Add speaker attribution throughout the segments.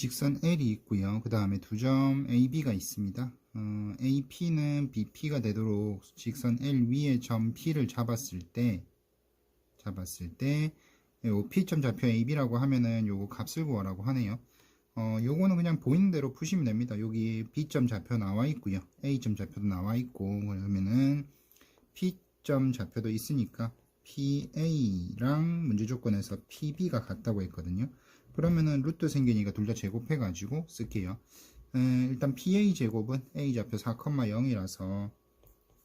Speaker 1: 직선 L이 있고요. 그 다음에 두 점 AB가 있습니다. 어, AP는 BP가 되도록 직선 L 위에 점 P를 잡았을 때 잡았을 때요 P점 좌표 AB라고 하면은 요거 값을 구하라고 하네요. 어, 요거는 그냥 보이는 대로 푸시면 됩니다. 여기 B점 좌표 나와 있고요. A점 좌표도 나와 있고 그러면은 P점 좌표도 있으니까 PA랑 문제 조건에서 PB가 같다고 했거든요. 그러면은 루트 생기니까 둘 다 제곱해 가지고 쓸게요. 에, 일단 PA 제곱은 A 좌표 4,0이라서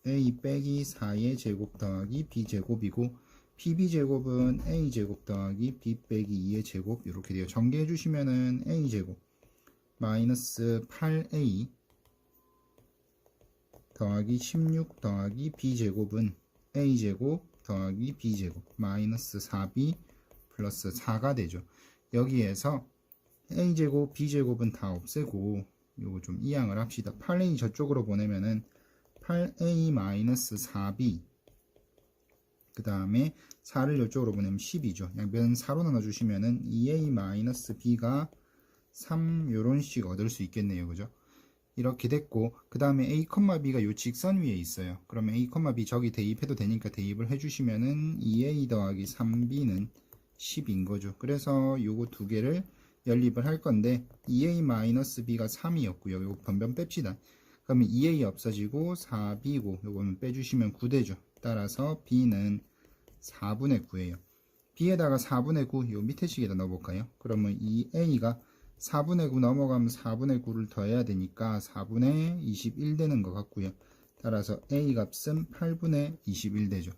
Speaker 1: A 빼기 4의 제곱 더하기 B 제곱이고 PB 제곱은 A 제곱 더하기 B 빼기 2의 제곱 이렇게 돼요. 전개해 주시면은 A 제곱 마이너스 8A 더하기 16 더하기 B 제곱은 A 제곱 더하기 B 제곱 마이너스 4B 플러스 4가 되죠. 여기에서 a제곱, b제곱은 다 없애고 요거 좀 이항을 합시다. 8a 저쪽으로 보내면은 8a-4b 그 다음에 4를 이쪽으로 보내면 10이죠. 양변 4로 나눠주시면은 2a-b가 3 요런 식 얻을 수 있겠네요. 그죠? 이렇게 됐고 그 다음에 a, b가 요 직선 위에 있어요. 그러면 a, b 저기 대입해도 되니까 대입을 해주시면은 2a 더하기 3b는 10인 거죠. 그래서 요거 두 개를 연립을 할 건데 2a-b가 3이었고요. 요거 변변 뺍시다. 그러면 2a 없어지고 4b고 요거는 빼주시면 9되죠. 따라서 b는 4분의 9예요. b에다가 4분의 9, 요 밑에 식에다 넣어볼까요? 그러면 2a가 4분의 9 넘어가면 4분의 9를 더해야 되니까 4분의 21 되는 것 같고요. 따라서 a 값은 8분의 21 되죠.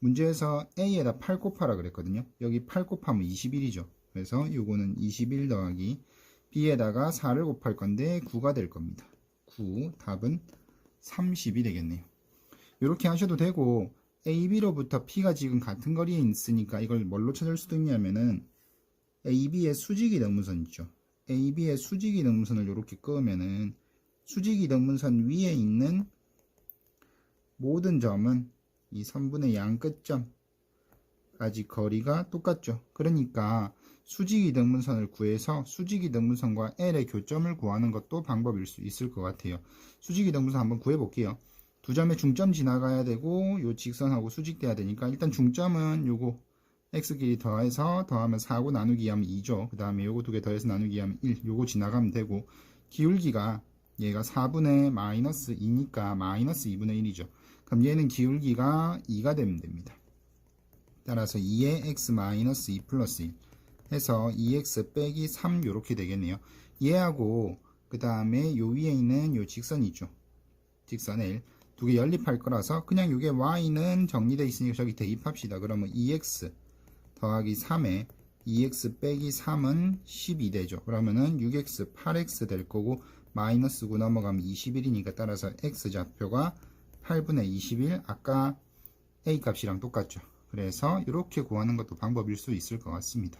Speaker 1: 문제에서 a에다 8 곱하라 그랬거든요. 여기 8 곱하면 21이죠. 그래서 요거는 21 더하기 b에다가 4를 곱할 건데 9가 될 겁니다. 9 답은 30이 되겠네요. 이렇게 하셔도 되고 AB로부터 P가 지금 같은 거리에 있으니까 이걸 뭘로 찾을 수도 있냐면은 AB의 수직이 등분선 있죠. AB의 수직이 등분선을 이렇게 끄면은 수직이 등분선 위에 있는 모든 점은 이 선분의 양 끝점까지 거리가 똑같죠. 그러니까 수직이 등분선을 구해서 수직이 등분선과 L의 교점을 구하는 것도 방법일 수 있을 것 같아요. 수직이 등분선 한번 구해 볼게요. 두 점의 중점 지나가야 되고 요 직선하고 수직돼야 되니까 일단 중점은 요거 x끼리 더해서 더하면 4고 나누기 하면 2죠. 그 다음에 요거 두 개 더해서 나누기 하면 1 요거 지나가면 되고 기울기가 얘가 4분의 마이너스 2니까 마이너스 2분의 1이죠. 그럼 얘는 기울기가 2가 되면 됩니다. 따라서 2의 x 마이너스 2 플러스 1 해서 2x 빼기 3 요렇게 되겠네요. 얘하고 그 다음에 요 위에 있는 요 직선 있죠. 직선 L 두 개 연립할 거라서 그냥 요게 y는 정리되어 있으니까 저기 대입합시다. 그러면 2x 더하기 3에 2x 빼기 3은 12 되죠. 그러면은 6x 8x 될 거고 마이너스 9 넘어가면 21이니까 따라서 x 좌표가 8분의 21 아까 a 값이랑 똑같죠. 그래서 이렇게 구하는 것도 방법일 수 있을 것 같습니다.